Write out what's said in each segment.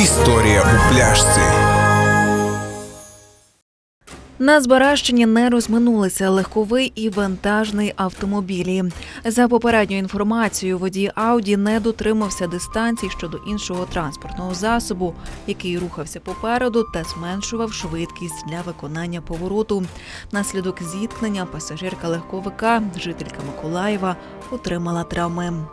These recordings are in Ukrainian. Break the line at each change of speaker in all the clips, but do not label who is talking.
Історія у пляшці.
На Збаращині не розминулися легковий і вантажний автомобілі. За попередньою інформацією, водій Ауді не дотримався дистанції щодо іншого транспортного засобу, який рухався попереду та зменшував швидкість для виконання повороту. Наслідок зіткнення пасажирка легковика, жителька Миколаєва, отримала травми.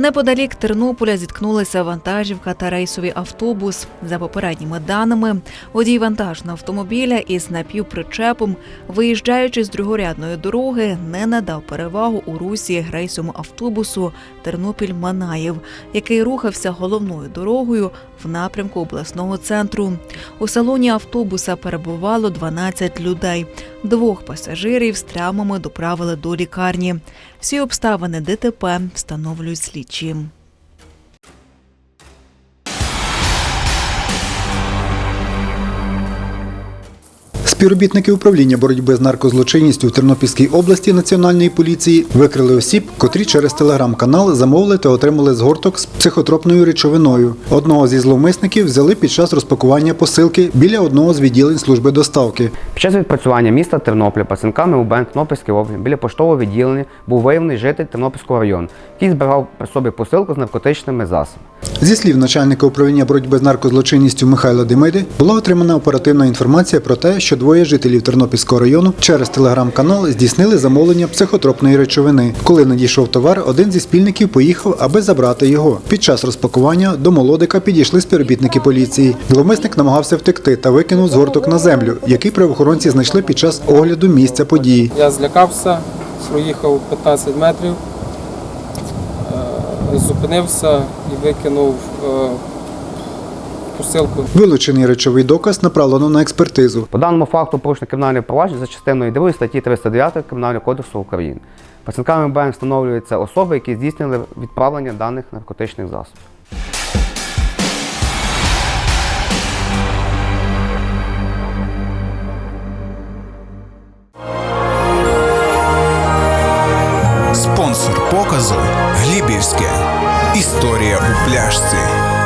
Неподалік Тернополя зіткнулися вантажівка та рейсовий автобус. За попередніми даними, водій вантажного автомобіля із напівпричепом, виїжджаючи з другорядної дороги, не надав перевагу у русі рейсовому автобусу Тернопіль-Манаєв, який рухався головною дорогою в напрямку обласного центру. У салоні автобуса перебувало 12 людей. Двох пасажирів з травмами доправили до лікарні. Всі обставини ДТП встановлюють слідчі.
Співробітники управління боротьби з наркозлочинністю в Тернопільській області Національної поліції викрили осіб, котрі через телеграм-канал замовили та отримали згорток з психотропною речовиною. Одного зі зловмисників взяли під час розпакування посилки біля одного з відділень служби доставки.
Під час відпрацювання міста Тернополя працівниками УБН Тернопільської області біля поштового відділення був виявлений житель Тернопільського району, який збирав при собі посилку з наркотичними засобами.
Зі слів начальника управління боротьби з наркозлочинністю Михайла Демиди була отримана оперативна інформація про те, що двоє жителів Тернопільського району через телеграм-канал здійснили замовлення психотропної речовини. Коли надійшов товар, один зі спільників поїхав, аби забрати його. Під час розпакування до молодика підійшли співробітники поліції. Зловмисник намагався втекти та викинув згорток на землю, який правоохоронці знайшли під час огляду місця події.
Я злякався, проїхав 15 метрів, е, зупинився і викинув е, посилку.
Вилучений речовий доказ направлено на експертизу.
По даному факту порушення кримінальне провадження за частиною 2 статті 309 Кримінального кодексу України. Працівниками БМ встановлюються особи, які здійснили відправлення даних наркотичних засобів. Спонсор показу Глібівське. Історія у пляшці.